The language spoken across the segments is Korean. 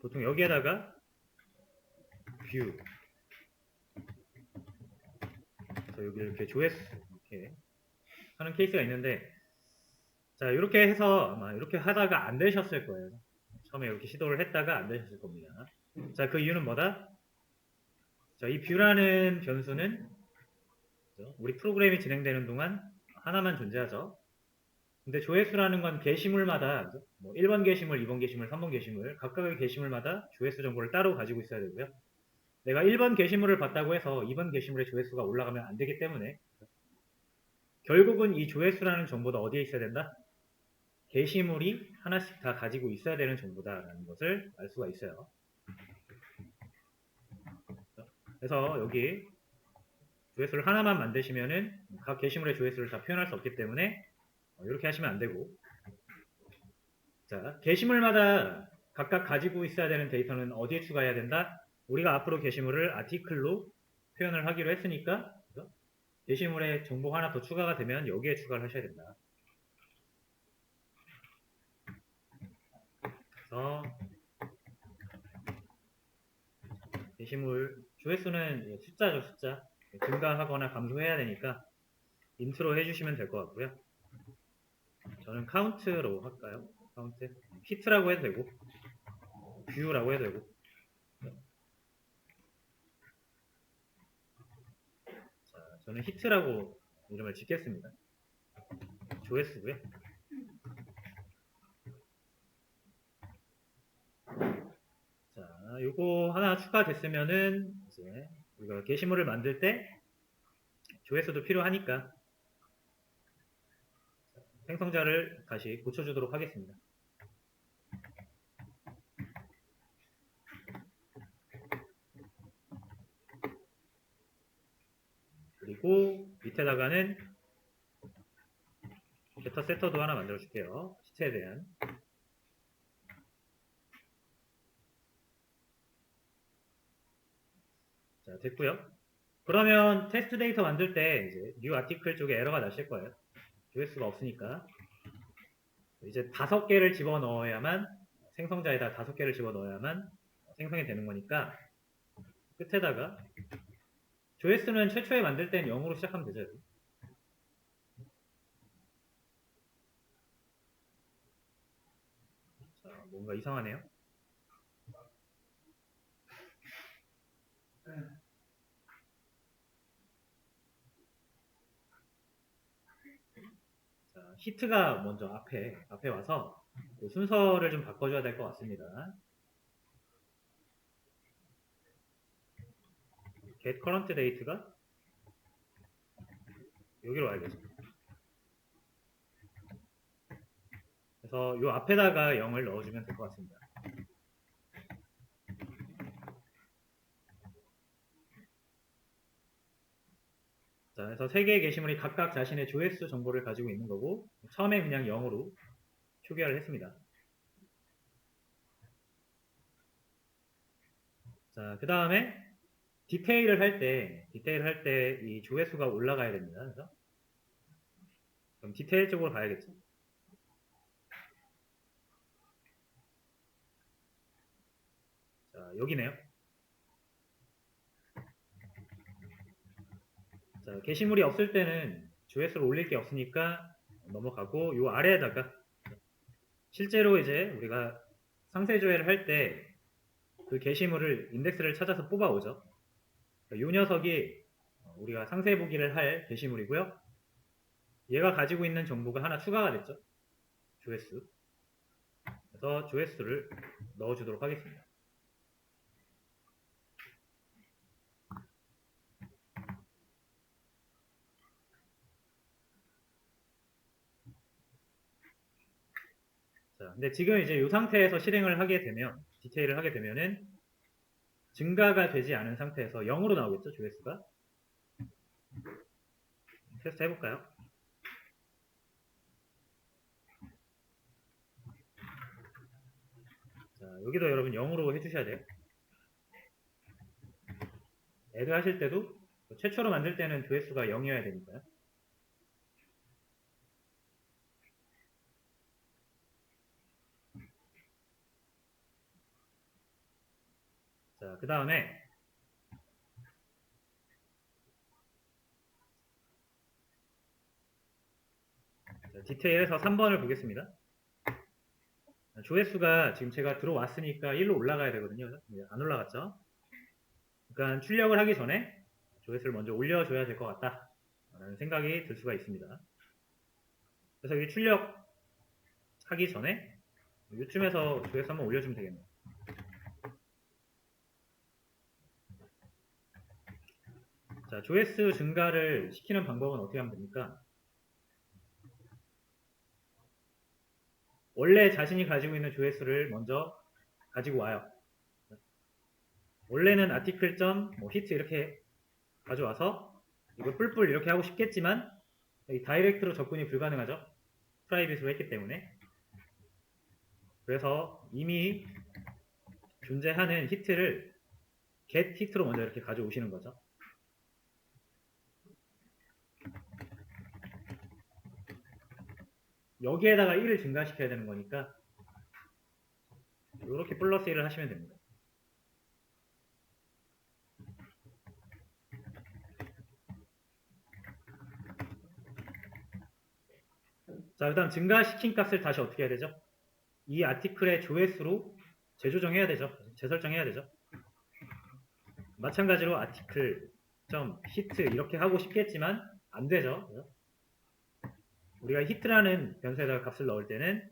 보통 여기에다가 뷰 그래서 여기 이렇게 조회수 이렇게 하는 케이스가 있는데 자 이렇게 해서 이렇게 하다가 안 되셨을 거예요. 처음에 이렇게 시도를 했다가 안 되셨을 겁니다. 자 그 이유는 뭐다? 자이 뷰라는 변수는? 우리 프로그램이 진행되는 동안 하나만 존재하죠 근데 조회수라는 건 게시물마다? 뭐 1번 게시물, 2번 게시물, 3번 게시물 각각의 게시물마다 조회수 정보를 따로 가지고 있어야 되고요. 내가 1번 게시물을 봤다고 해서 2번 게시물의 조회수가 올라가면 안 되기 때문에 결국은 이 조회수라는 정보도 어디에 있어야 된다? 게시물이 하나씩 다 가지고 있어야 되는 정보다라는 것을 알 수가 있어요. 그래서 여기 조회수를 하나만 만드시면은 각 게시물의 조회수를 다 표현할 수 없기 때문에 어, 이렇게 하시면 안 되고 자 게시물마다 각각 가지고 있어야 되는 데이터는 어디에 추가해야 된다? 우리가 앞으로 게시물을 아티클로 표현을 하기로 했으니까? 게시물에 정보 하나 더 추가가 되면 여기에 추가를 하셔야 된다. 그래서 게시물 조회수는 숫자죠 숫자 증가하거나 감소해야 되니까 인트로 해주시면 될 것 같고요. 저는 카운트로 할까요? 카운트 히트라고 해도 되고 뷰라고 해도 되고 자, 저는 히트라고 이름을 짓겠습니다. 조회수고요. 자, 요거 하나 추가됐으면은 이제 우리가 게시물을 만들 때 조회수도 필요하니까 생성자를 다시 고쳐주도록 하겠습니다. 그리고 밑에다가는 게터 세터도 하나 만들어 줄게요. 시체에 대한 자 됐고요. 그러면 테스트 데이터 만들 때 이제 뉴 아티클 쪽에 에러가 나실 거예요. 조회수가 없으니까 이제 다섯 개를 집어 넣어야만 생성자에다 다섯 개를 집어 넣어야만 생성이 되는 거니까 끝에다가 조회수는 최초에 만들 땐 0으로 시작하면 되죠. 자, 뭔가 이상하네요. 히트가 먼저 앞에 앞에 와서 그 순서를 좀 바꿔줘야 될 것 같습니다. get current date가 여기로 와야겠죠. 그래서 요 앞에다가 0을 넣어주면 될 것 같습니다. 자, 그래서 세 개의 게시물이 각각 자신의 조회수 정보를 가지고 있는 거고 처음에 그냥 0으로 초기화를 했습니다. 자, 그 다음에 디테일을 할 때, 디테일 할 때 이 조회수가 올라가야 됩니다. 그래서 그럼 디테일 쪽으로 가야겠죠. 자, 여기네요. 자, 게시물이 없을 때는 조회수를 올릴 게 없으니까 넘어가고 요 아래에다가 실제로 이제 우리가 상세 조회를 할 때 그 게시물을 인덱스를 찾아서 뽑아오죠. 이 녀석이 우리가 상세 보기를 할 게시물이고요. 얘가 가지고 있는 정보가 하나 추가가 됐죠. 조회수. 그래서 조회수를 넣어주도록 하겠습니다. 자, 근데 지금 이제 이 상태에서 실행을 하게 되면, 디테일을 하게 되면은, 증가가 되지 않은 상태에서 0으로 나오겠죠, 조회수가. 테스트 해볼까요? 자, 여기도 여러분 0으로 해주셔야 돼요. 애드 하실 때도 최초로 만들 때는 조회수가 0이어야 되니까요. 자, 그 다음에 디테일에서 3번을 보겠습니다. 조회수가 지금 제가 들어왔으니까 1로 올라가야 되거든요. 네, 안 올라갔죠? 그러니까 출력을 하기 전에 조회수를 먼저 올려줘야 될 것 같다. 라는 생각이 들 수가 있습니다. 그래서 이 출력 하기 전에 요쯤에서 조회수 한번 올려주면 되겠네요. 자, 조회수 증가를 시키는 방법은 어떻게 하면 됩니까? 원래 자신이 가지고 있는 조회수를 먼저 가지고 와요. 원래는 아티클.점 뭐 히트 이렇게 가져와서 이걸 뿔뿔 이렇게 하고 싶겠지만 이 다이렉트로 접근이 불가능하죠. 프라이빗으로 했기 때문에. 그래서 이미 존재하는 히트를 get 히트로 먼저 이렇게 가져오시는 거죠. 여기에다가 1을 증가시켜야 되는 거니까 이렇게 플러스 1을 하시면 됩니다. 자, 그 다음 증가시킨 값을 다시 어떻게 해야 되죠? 이 아티클의 조회수로 재조정해야 되죠. 재설정해야 되죠. 마찬가지로 아티클 점 히트 이렇게 하고 싶겠지만 안 되죠. 우리가 히트라는 변수에다가 값을 넣을 때는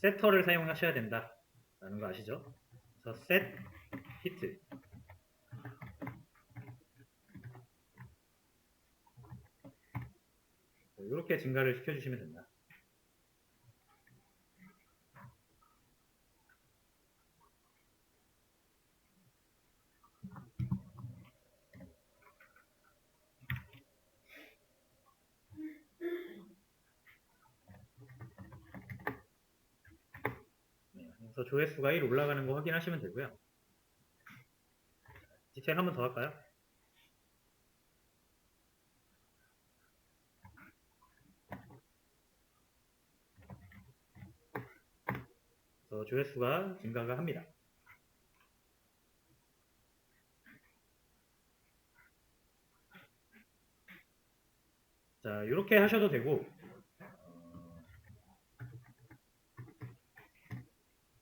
세터를 사용하셔야 된다. 라는 거 아시죠? 그래서 set hit 이렇게 증가를 시켜주시면 된다. 그래서 조회수가 1 올라가는 거 확인하시면 되고요. 디테일 한번 더 할까요? 그래서 조회수가 증가가 합니다. 자, 이렇게 하셔도 되고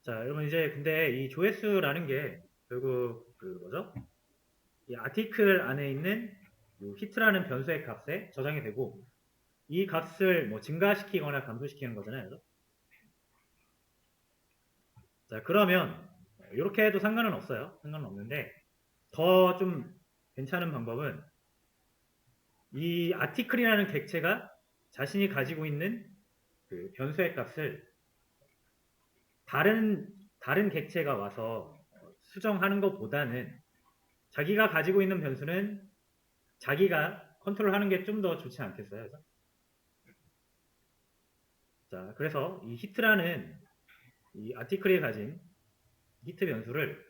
자, 여러분 이제 근데 이 조회수라는 게 결국 그 뭐죠? 이 아티클 안에 있는 이 히트라는 변수의 값에 저장이 되고 이 값을 뭐 증가시키거나 감소시키는 거잖아요. 자, 그러면 이렇게 해도 상관은 없어요. 상관은 없는데 더 좀 괜찮은 방법은 이 아티클이라는 객체가 자신이 가지고 있는 그 변수의 값을 다른 다른 객체가 와서 수정하는 것보다는 자기가 가지고 있는 변수는 자기가 컨트롤하는 게 좀 더 좋지 않겠어요? 자, 그래서 이 히트라는 이 아티클이 가진 히트 변수를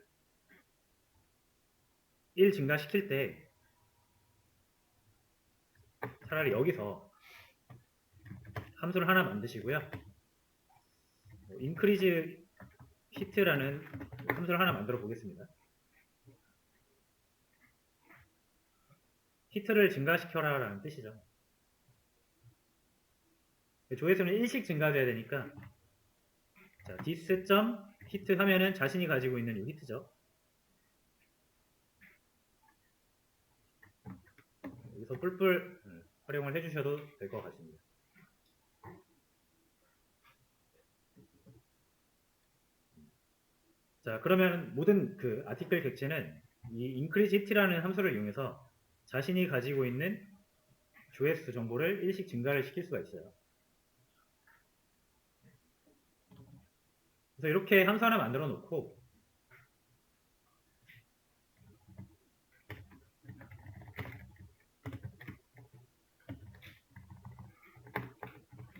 1 증가시킬 때 차라리 여기서 함수를 하나 만드시고요. Increase hit라는 함수를 하나 만들어 보겠습니다. 히트를 증가시켜라 라는 뜻이죠. 조회수는 1씩 증가돼야 되니까 자, dis.hit 하면은 자신이 가지고 있는 이 히트죠. 여기서 뿔뿔 활용을 해주셔도 될 것 같습니다. 자, 그러면 모든 그 아티클 객체는 이 increase hit라는 함수를 이용해서 자신이 가지고 있는 조회수 정보를 일씩 증가를 시킬 수가 있어요. 그래서 이렇게 함수 하나 만들어 놓고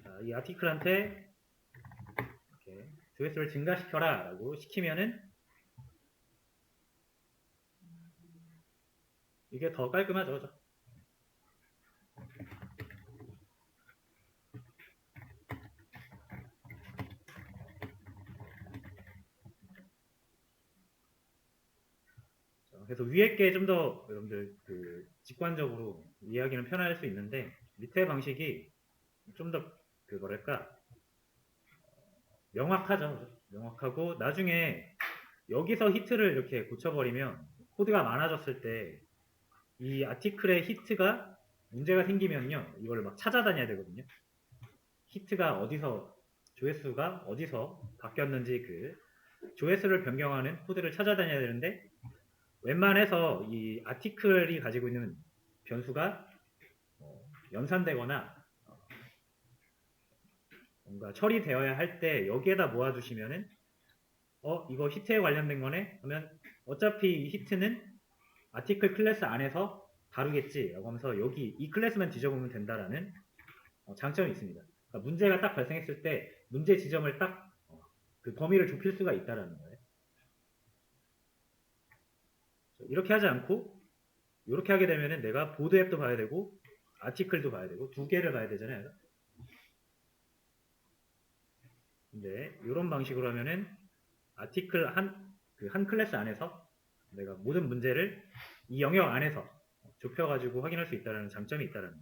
자, 이 아티클한테 조회수를 증가시켜라 라고 시키면은 이게 더 깔끔하죠? 그래서 위에 게 좀 더 여러분들 그 직관적으로 이해하기는 편할 수 있는데 밑에 방식이 좀 더 그 뭐랄까 명확하죠. 명확하고 나중에 여기서 히트를 이렇게 고쳐버리면 코드가 많아졌을 때 이 아티클의 히트가 문제가 생기면요 이걸 막 찾아다녀야 되거든요. 히트가 어디서 조회수가 어디서 바뀌었는지 그 조회수를 변경하는 코드를 찾아다녀야 되는데 웬만해서 이 아티클이 가지고 있는 변수가 어, 연산되거나 어, 뭔가 처리되어야 할 때 여기에다 모아두시면은 어 이거 히트에 관련된 거네 하면 어차피 이 히트는 아티클 클래스 안에서 다루겠지 라고 하면서 여기 이 클래스만 뒤져보면 된다라는 어, 장점이 있습니다. 그러니까 문제가 딱 발생했을 때 문제 지점을 딱 그 범위를 좁힐 수가 있다라는 거예요. 이렇게 하지 않고 이렇게 하게 되면은 내가 보드 앱도 봐야 되고 아티클도 봐야 되고 두 개를 봐야 되잖아요. 근데 이런 방식으로 하면은 아티클 한 그 한 클래스 안에서 내가 모든 문제를 이 영역 안에서 좁혀가지고 확인할 수 있다는 장점이 있다는.